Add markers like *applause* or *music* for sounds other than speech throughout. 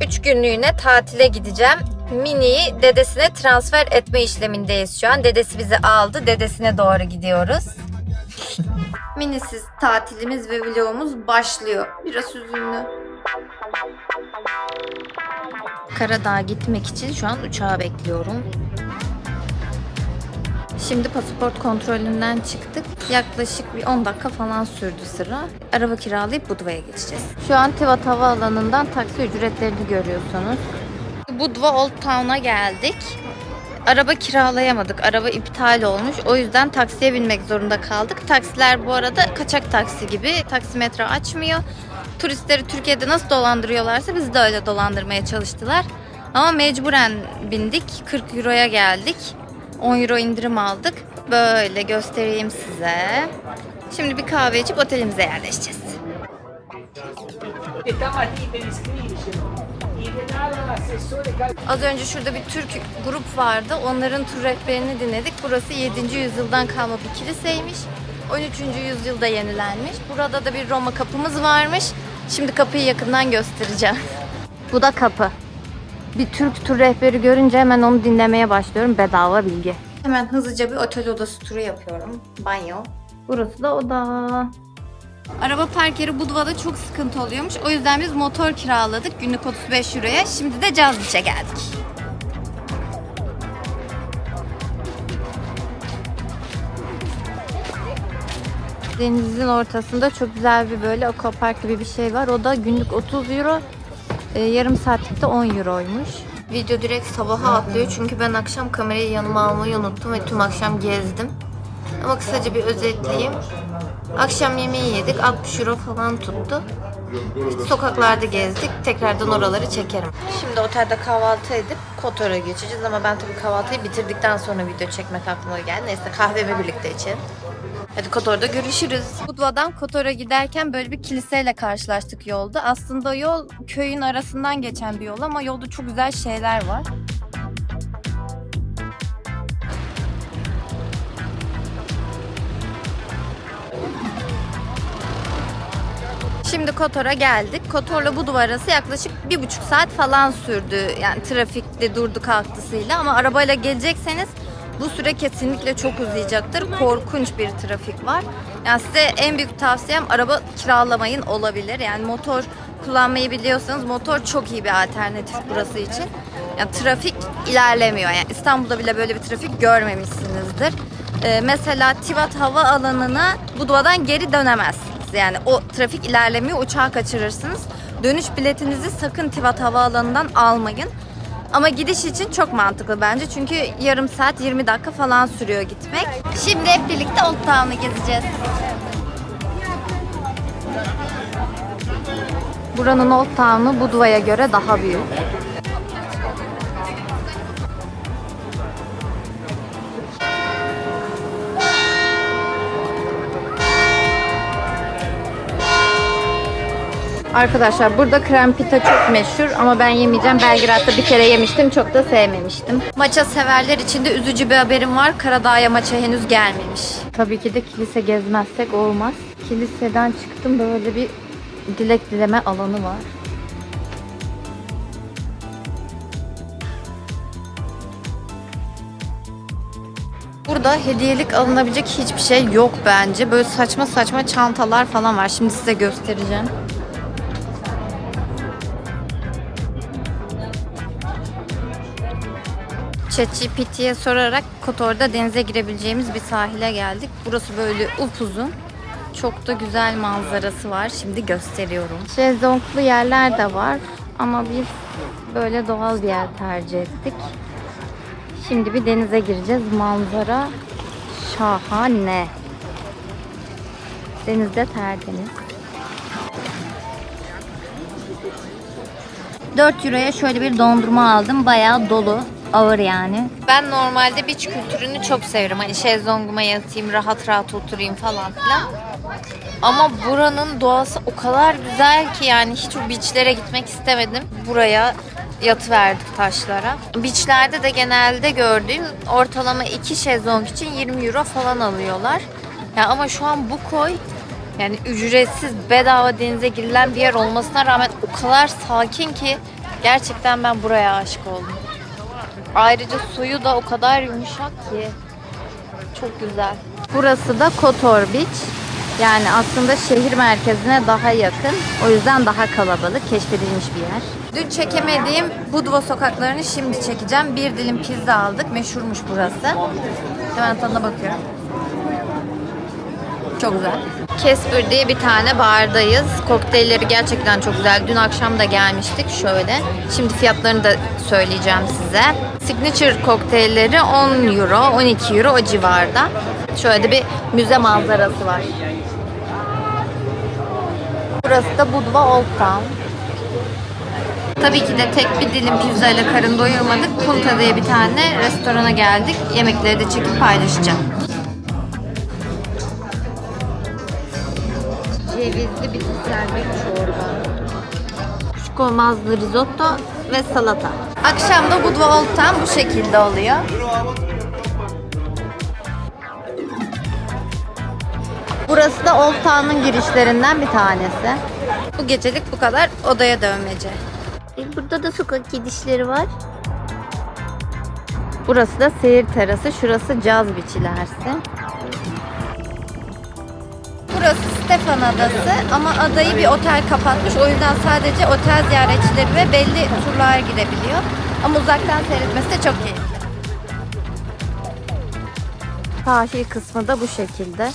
3 günlüğüne tatile gideceğim. Mini'yi dedesine transfer etme işlemindeyiz şu an. Dedesi bizi aldı. Dedesine doğru gidiyoruz. *laughs* Minisiz tatilimiz ve vlogumuz başlıyor. Biraz üzünlü. Karadağ'a gitmek için şu an uçağı bekliyorum. Şimdi pasaport kontrolünden çıktık. Yaklaşık bir 10 dakika falan sürdü sıra. Araba kiralayıp Budva'ya geçeceğiz. Şu an Tivat Havaalanı'ndan taksi ücretlerini görüyorsunuz. Budva Old Town'a geldik. Araba kiralayamadık. Araba iptal olmuş. O yüzden taksiye binmek zorunda kaldık. Taksiler bu arada kaçak taksi gibi. Taksimetre açmıyor. Turistleri Türkiye'de nasıl dolandırıyorlarsa bizi de öyle dolandırmaya çalıştılar. Ama mecburen bindik. 40 euroya geldik. 10 euro indirim aldık. Böyle göstereyim size. Şimdi bir kahve içip otelimize yerleşeceğiz. Az önce şurada bir Türk grup vardı. Onların tur rehberini dinledik. Burası 7. yüzyıldan kalma bir kiliseymiş. 13. yüzyılda yenilenmiş. Burada da bir Roma kapımız varmış. Şimdi kapıyı yakından göstereceğim. Bu da kapı. Bir Türk tur rehberi görünce hemen onu dinlemeye başlıyorum. Bedava bilgi. Hemen hızlıca bir otel odası turu yapıyorum. Banyo. Burası da oda. Araba park yeri Budva'da çok sıkıntı oluyormuş. O yüzden biz motor kiraladık günlük 35 euroya. Şimdi de Caz Beach'e geldik. Denizin ortasında çok güzel bir böyle aquapark gibi bir şey var. O da günlük 30 euro, e, yarım saatlik de 10 euroymuş. Video direkt sabaha atlıyor çünkü ben akşam kamerayı yanıma almayı unuttum ve tüm akşam gezdim. Ama kısaca bir özetleyeyim. Akşam yemeği yedik. 60 euro falan tuttu. İşte sokaklarda gezdik. Tekrardan oraları çekerim. Şimdi otelde kahvaltı edip Kotor'a geçeceğiz ama ben tabii kahvaltıyı bitirdikten sonra video çekmek aklıma geldi. Neyse kahvemi birlikte içelim. Hadi Kotor'da görüşürüz. Budva'dan Kotor'a giderken böyle bir kiliseyle karşılaştık yolda. Aslında yol köyün arasından geçen bir yol ama yolda çok güzel şeyler var. Şimdi Kotor'a geldik. Kotor'la Budva arası yaklaşık bir buçuk saat falan sürdü. Yani trafikte durdu kalktısıyla ama arabayla gelecekseniz bu süre kesinlikle çok uzayacaktır. Korkunç bir trafik var. Yani size en büyük tavsiyem araba kiralamayın olabilir. Yani motor kullanmayı biliyorsanız motor çok iyi bir alternatif burası için. Yani trafik ilerlemiyor. Yani İstanbul'da bile böyle bir trafik görmemişsinizdir. Ee, mesela Tivat Hava Alanı'na Budva'dan geri dönemezsiniz. Yani o trafik ilerlemiyor, uçağı kaçırırsınız. Dönüş biletinizi sakın Tivat Havaalanı'ndan almayın. Ama gidiş için çok mantıklı bence. Çünkü yarım saat 20 dakika falan sürüyor gitmek. Şimdi hep birlikte Old Town'u gezeceğiz. Buranın Old Town'u Budva'ya göre daha büyük. Arkadaşlar burada krem pita çok meşhur ama ben yemeyeceğim. Belgrad'da bir kere yemiştim. Çok da sevmemiştim. Maça severler için de üzücü bir haberim var. Karadağ'a maça henüz gelmemiş. Tabii ki de kilise gezmezsek olmaz. Kiliseden çıktım böyle bir dilek dileme alanı var. Burada hediyelik alınabilecek hiçbir şey yok bence. Böyle saçma saçma çantalar falan var. Şimdi size göstereceğim. ChatGPT'ye sorarak Kotor'da denize girebileceğimiz bir sahile geldik. Burası böyle upuzun. Çok da güzel manzarası var. Şimdi gösteriyorum. Şezlonglu yerler de var ama biz böyle doğal bir yer tercih ettik. Şimdi bir denize gireceğiz. Manzara şahane. Denizde tertemiz. 4 euroya şöyle bir dondurma aldım. Bayağı dolu. Ağır yani. Ben normalde beach kültürünü çok severim. Hani şezlonguma yatayım, rahat rahat oturayım falan filan. Ama buranın doğası o kadar güzel ki yani hiç o beachlere gitmek istemedim. Buraya yatıverdik taşlara. Beachlerde de genelde gördüğüm ortalama 2 şezlong için 20 euro falan alıyorlar. Ya ama şu an bu koy yani ücretsiz bedava denize girilen bir yer olmasına rağmen o kadar sakin ki Gerçekten ben buraya aşık oldum. Ayrıca suyu da o kadar yumuşak ki. Çok güzel. Burası da Kotor Beach. Yani aslında şehir merkezine daha yakın. O yüzden daha kalabalık, keşfedilmiş bir yer. Dün çekemediğim Budva sokaklarını şimdi çekeceğim. Bir dilim pizza aldık. Meşhurmuş burası. Hemen tadına bakıyorum. Çok güzel. Kesper diye bir tane bardayız. Kokteylleri gerçekten çok güzel. Dün akşam da gelmiştik şöyle. Şimdi fiyatlarını da söyleyeceğim size. Signature kokteylleri 10 euro, 12 euro o civarda. Şöyle bir müze manzarası var. Burası da Budva Old Town. Tabii ki de tek bir dilim pizza ile karın doyurmadık. Punta diye bir tane restorana geldik. Yemekleri de çekip paylaşacağım. Cevizli bitkisel bir çorba. Kuşkonmazlı risotto ve salata. Akşamda Budva Old Town bu şekilde oluyor. Burası da Old Town'un girişlerinden bir tanesi. Bu gecelik bu kadar odaya dönmece. Burada da sokak gidişleri var. Burası da seyir terası, şurası caz biçilersi. Stefan Adası ama adayı bir otel kapatmış. O yüzden sadece otel ziyaretçileri ve belli turlar girebiliyor. Ama uzaktan seyretmesi de çok keyifli. Sahil kısmı da bu şekilde.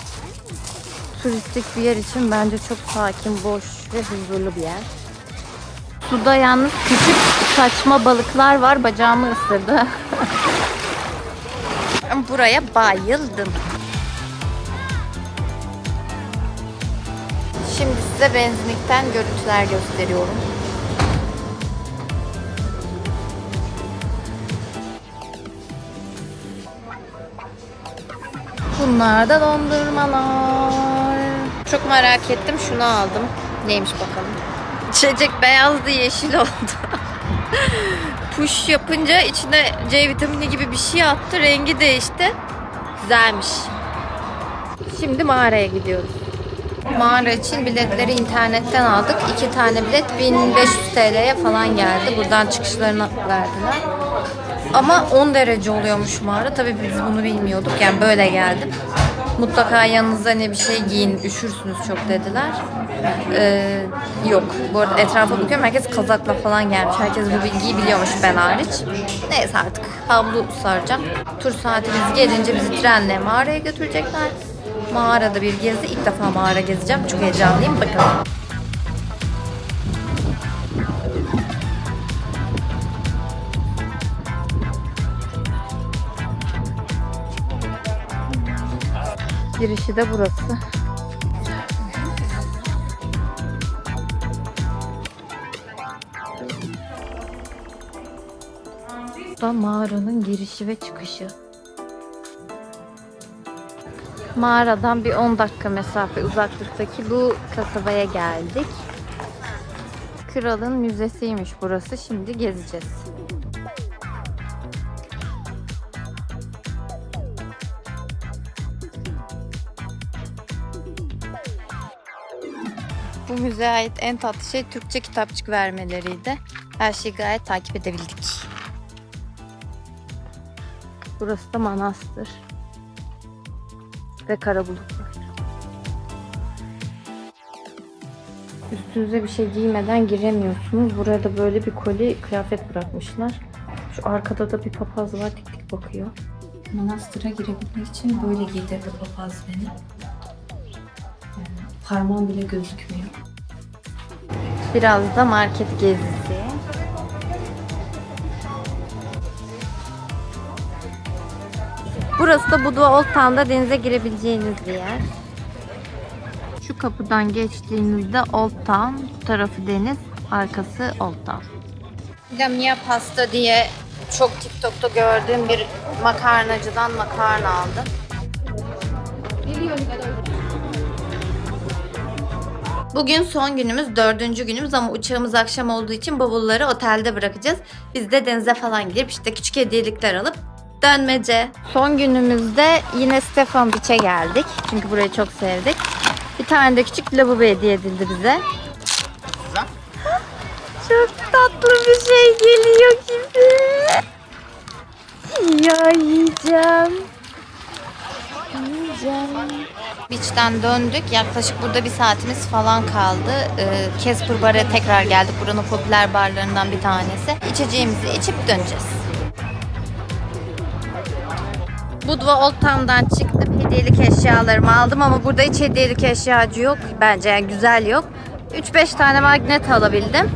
Turistik bir yer için bence çok sakin, boş ve huzurlu bir yer. Suda yalnız küçük saçma balıklar var. Bacağımı ısırdı. *laughs* Buraya bayıldım. Size benzinlikten görüntüler gösteriyorum. Bunlar da dondurmalar. Çok merak ettim. Şunu aldım. Neymiş bakalım. İçecek beyazdı yeşil oldu. *laughs* Push yapınca içine C vitamini gibi bir şey attı. Rengi değişti. Güzelmiş. Şimdi mağaraya gidiyoruz. Mağara için biletleri internetten aldık. İki tane bilet 1500 TL'ye falan geldi. Buradan çıkışlarını verdiler. Ama 10 derece oluyormuş mağara. Tabii biz bunu bilmiyorduk. Yani böyle geldim. Mutlaka yanınıza ne bir şey giyin, üşürsünüz çok dediler. Ee, yok. Bu arada etrafa bakıyorum. Herkes kazakla falan gelmiş. Herkes bu bilgiyi biliyormuş ben hariç. Neyse artık havlu saracağım. Tur saatimiz gelince bizi trenle mağaraya götürecekler. Mağarada bir gezi. İlk defa mağara gezeceğim. Çok heyecanlıyım. Bakalım. Girişi de burası. Bu da mağaranın girişi ve çıkışı. Mağaradan bir 10 dakika mesafe uzaklıktaki bu kasabaya geldik. Kralın müzesiymiş burası. Şimdi gezeceğiz. Bu müzeye ait en tatlı şey Türkçe kitapçık vermeleriydi. Her şeyi gayet takip edebildik. Burası da manastır. Ve kara bulut var. Üstünüze bir şey giymeden giremiyorsunuz. Buraya da böyle bir koli kıyafet bırakmışlar. Şu arkada da bir papaz var tik tik bakıyor. Manastıra girebilmek için böyle giydirdi papaz beni. Yani parmağım bile gözükmüyor. Biraz da market gezisi. Burası da Budva Old Town'da denize girebileceğiniz bir yer. Şu kapıdan geçtiğinizde Old Town, bu tarafı deniz, arkası Old Town. Lamia Pasta diye çok TikTok'ta gördüğüm bir makarnacıdan makarna aldım. Bugün son günümüz, dördüncü günümüz ama uçağımız akşam olduğu için bavulları otelde bırakacağız. Biz de denize falan gidip işte küçük hediyelikler alıp dönmece. Son günümüzde yine Stefan Beach'e geldik. Çünkü burayı çok sevdik. Bir tane de küçük lavabo hediye edildi bize. Çok tatlı bir şey geliyor gibi. Ya yiyeceğim. Yiyeceğim. Beach'ten döndük. Yaklaşık burada bir saatimiz falan kaldı. Ee, Casper Bar'a tekrar geldik. Buranın popüler barlarından bir tanesi. İçeceğimizi içip döneceğiz. Budva Old Town'dan çıktım. Hediyelik eşyalarımı aldım ama burada hiç hediyelik eşyacı yok. Bence yani güzel yok. 3-5 tane magnet alabildim.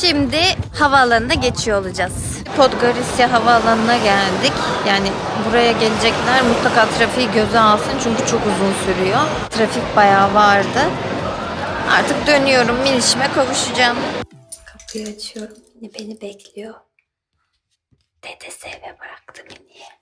Şimdi havaalanına geçiyor olacağız. Podgorica havaalanına geldik. Yani buraya gelecekler mutlaka trafiği göze alsın çünkü çok uzun sürüyor. Trafik bayağı vardı. Artık dönüyorum. Minişime kavuşacağım. Kapıyı açıyorum. Beni bekliyor. Dedesi eve bıraktı Mini'yi.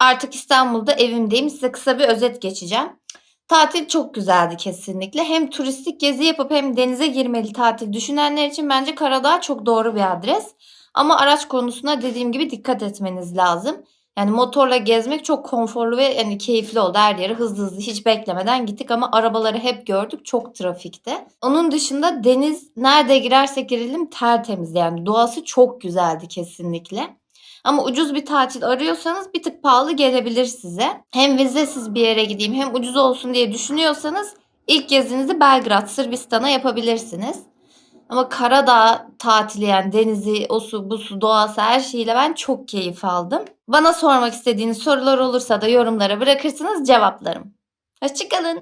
Artık İstanbul'da evimdeyim. Size kısa bir özet geçeceğim. Tatil çok güzeldi kesinlikle. Hem turistik gezi yapıp hem denize girmeli tatil düşünenler için bence Karadağ çok doğru bir adres. Ama araç konusuna dediğim gibi dikkat etmeniz lazım. Yani motorla gezmek çok konforlu ve yani keyifli oldu. Her yere hızlı hızlı hiç beklemeden gittik ama arabaları hep gördük. Çok trafikte. Onun dışında deniz nerede girersek girelim tertemiz. Yani doğası çok güzeldi kesinlikle. Ama ucuz bir tatil arıyorsanız bir tık pahalı gelebilir size. Hem vizesiz bir yere gideyim hem ucuz olsun diye düşünüyorsanız ilk gezinizi Belgrad, Sırbistan'a yapabilirsiniz. Ama Karadağ tatili yani denizi, o su, bu su, doğası her şeyiyle ben çok keyif aldım. Bana sormak istediğiniz sorular olursa da yorumlara bırakırsınız cevaplarım. Hoşçakalın.